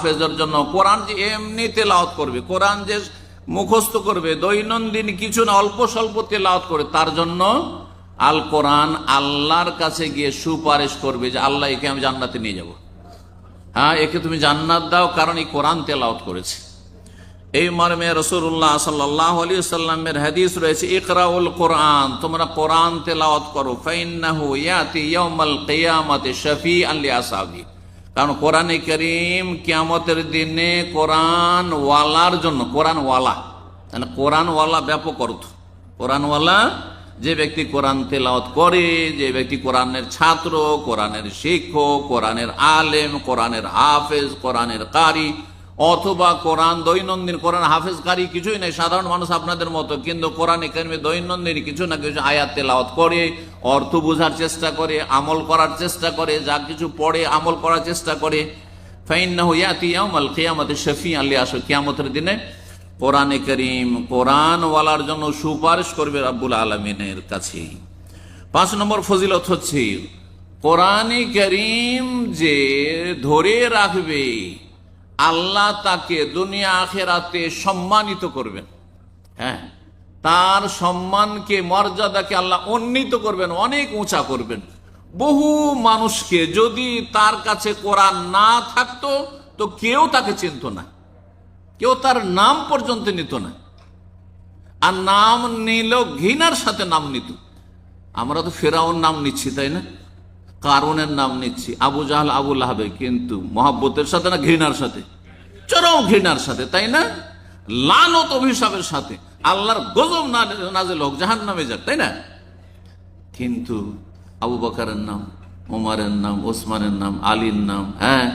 হাফেজের জন্য কোরআন যে এমনি তেলাওয়াত করবে, কোরআন যে মুখস্থ করবে, দৈনন্দিন কিছু না, অল্প স্বল্প তেলাওয়াত করে, তার জন্য আল কোরআন আল্লাহর কাছে গিয়ে সুপারিশ করবে যে আল্লাহ একে আমি জান্নাতে নিয়ে যাব। হ্যাঁ একে তুমি জান্নাত দাও, কারণ এই কোরআন তেলাওয়াত করেছে। এই মর্মে রসুল্লাহ সাল্লাহ আলী সাল্লামের হাদিস রয়েছে, ইকরাউল কোরআন, তোমরা কোরআন তেলাওয়াত করো, ফাইন্নাহু ইয়াতি ইয়াউমাল কিয়ামাতি শফি আল্লি আসাবি কারণ কোরআনে করিম কিয়ামতের দিনে কোরআন ওয়ালার জন্য, কোরআন ওয়ালা। মানে কোরআন ওয়ালা ব্যাপক অর্থ। কোরআন ওয়ালা, যে ব্যক্তি কোরআন তেলাওয়াত করে, যে ব্যক্তি কোরআনের ছাত্র, কোরআনের শিক্ষক, কোরআনের আলেম, কোরআনের হাফেজ, কোরআনের কারি অথবা কোরআন, দৈনন্দিন কোরআন হাফেজকারী কিছুই নেই, সাধারণ মানুষ আপনাদের মতো। কিন্তু কোরআন একাডেমি দৈনন্দিন কিছু না কিছু আয়াত তেলাওয়াত করে, অর্থ বোঝার চেষ্টা করে, আমল করার চেষ্টা করে, যা কিছু পড়ে আমল করার চেষ্টা করে। শফি আসো দিনে করিম জন্য সুপারিশ করবে কাছে পাঁচ নম্বর হচ্ছে করিম যে ধরে রাখবে আল্লাহ তাকে দুনিয়া আখেরাতে সম্মানিত করবেন। হ্যাঁ? তার সম্মানকে, মর্যাদাকে আল্লাহ উন্নীত করবেন, অনেক উঁচা করবেন। বহু মানুষকে যদি তার কাছে কোরআন না থাকতো, তো কেউ তাকে চিনত না। কেউ তার নাম পর্যন্ত নিত না। আর নাম নিল ঘৃণার সাথে নাম নিত। আমরা তো ফেরাউন নাম নিচ্ছি, তাই না? কারণের নাম নিচ্ছি। আবু জাহাল আবুল আহাবে কিন্তু মহাব্বতের সাথে না ঘৃণার সাথে? চরম ঘৃণার সাথে, তাই না? লানত অভিশাপের সাথে। আল্লাহর গজব নাজেল হোক জাহান নামে যাক, তাই না? কিন্তু আবু বকারের নাম ওমারের নাম, ওসমানের নাম, আলীর নাম হ্যাঁ?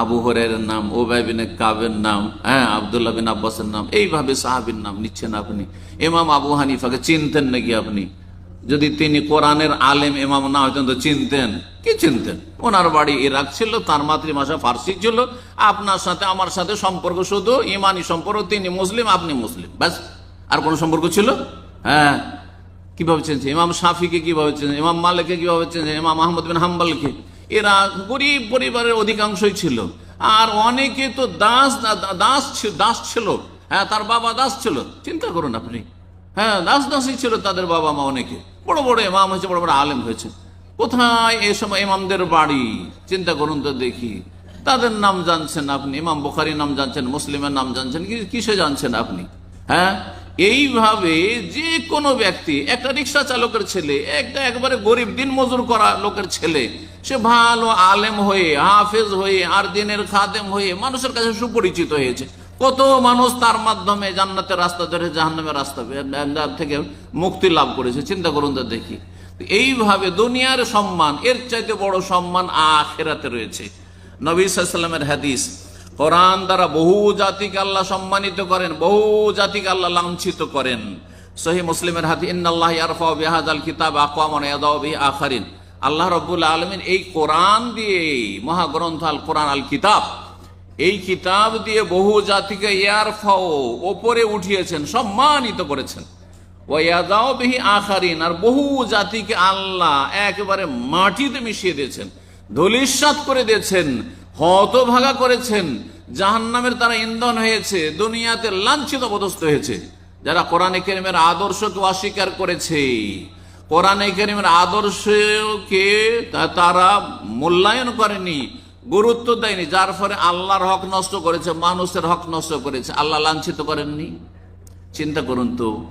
আবু হরের নাম ওবাইবিনে কাবের নাম হ্যাঁ? আবদুল্লাহ বিন আব্বাসের নাম, এইভাবে সাহাবির নাম নিচ্ছেন আপনি। এমাম আবু হানিফাকে চিনতেন নাকি আপনি? যদি তিনি কোরআনের আলেম ইমাম না হইতেন, তো চিনতেন। কি চিনতেন? ওনার বাড়ি ইরাক ছিল, তার মাতৃভাষা ফার্সি ছিল। আপনার সাথে, আমার সাথে সম্পর্ক শুধু ইমানি সম্পর্ক, তিনি মুসলিম, আপনি মুসলিম। ব্যাস। আর কোন সম্পর্ক ছিল? হ্যাঁ। কীভাবে চেনছে ইমাম শাফিকে কীভাবে চেনছে ইমাম মালিককে কীভাবে চেনছে ইমাম আহমদ বিন হাম্বালকে। এরা গরিব পরিবারের অধিকাংশই ছিল। আর অনেকে তো দাস দাস দাস ছিল। হ্যাঁ তার বাবা দাস ছিল। চিন্তা করুন আপনি। হ্যাঁ দাস দাসই ছিল তাদের বাবা মা অনেকে। বড় বড় এমাম হয়েছে, বড় বড় আলেম হয়েছে। কোথায় এই সময় ইমামদের বাড়ি? চিন্তা করুন তো দেখি। তাদের নাম জানছেন আপনি, ইমাম বুখারির নাম জানছেন, মুসলিমের নাম জানছেন কিসে জানছেন আপনি? হ্যাঁ? এইভাবে যে কোনো ব্যক্তি, একটা রিক্সা চালকের ছেলে, একটা একবারে গরিব দিন মজুর করা লোকের ছেলে, সে ভালো আলেম হয়ে, হাফেজ হয়ে, আর দিনের খাদেম হয়ে মানুষের কাছে সুপরিচিত হয়েছে। কত মানুষ তার মাধ্যমে জান্নাতের রাস্তা ধরে জাহান্নামের রাস্তা থেকে মুক্তি লাভ করেছে। চিন্তা করুন তো দেখি। এইভাবে দুনিয়ার সম্মান, এর চাইতে বড় সম্মান আখেরাতে রয়েছে। নবী সাল্লামের হাদিস, কোরআন দ্বারা বহু জাতিকে আল্লাহ সম্মানিত করেন, বহু জাতিকে আল্লাহ লাঞ্ছিত করেন। সহি মুসলিমের হাতি ইন্নাল্লাহ ইয়ারফা কিতাব আখারিন। আল্লাহ রাব্বুল আলমিন এই কোরআন দিয়ে মহাগ্রন্থ আল কোরআন আল কিতাব এই কিতাব দিয়ে বহু জাতিকে ইয়ারফাও, ওপরে উঠিয়েছেন, সম্মানিত করেছেন। ওয়াদাও বিহি আখারিন, আর বহু জাতিকে আল্লাহ একেবারে মাটিতে মিশিয়ে দিয়েছেন ধলিসাত করে দিয়েছেন, হতভাগা করেছেন, জাহান্নামের তারা ইন্ধন হয়েছে, দুনিয়াতে লাঞ্ছিত পদস্থ হয়েছে। যারা কোরআনে কেরিমের আদর্শকে অস্বীকার করেছে, কোরআনে কেরিমের আদর্শকে তারা মূল্যায়ন করেনি গুরুত্ব দেয়নি, যার ফলে আল্লাহর হক নষ্ট করেছে, মানুষের হক নষ্ট করেছে। আল্লাহ লাঞ্ছিত করেননি। চিন্তা করুন তো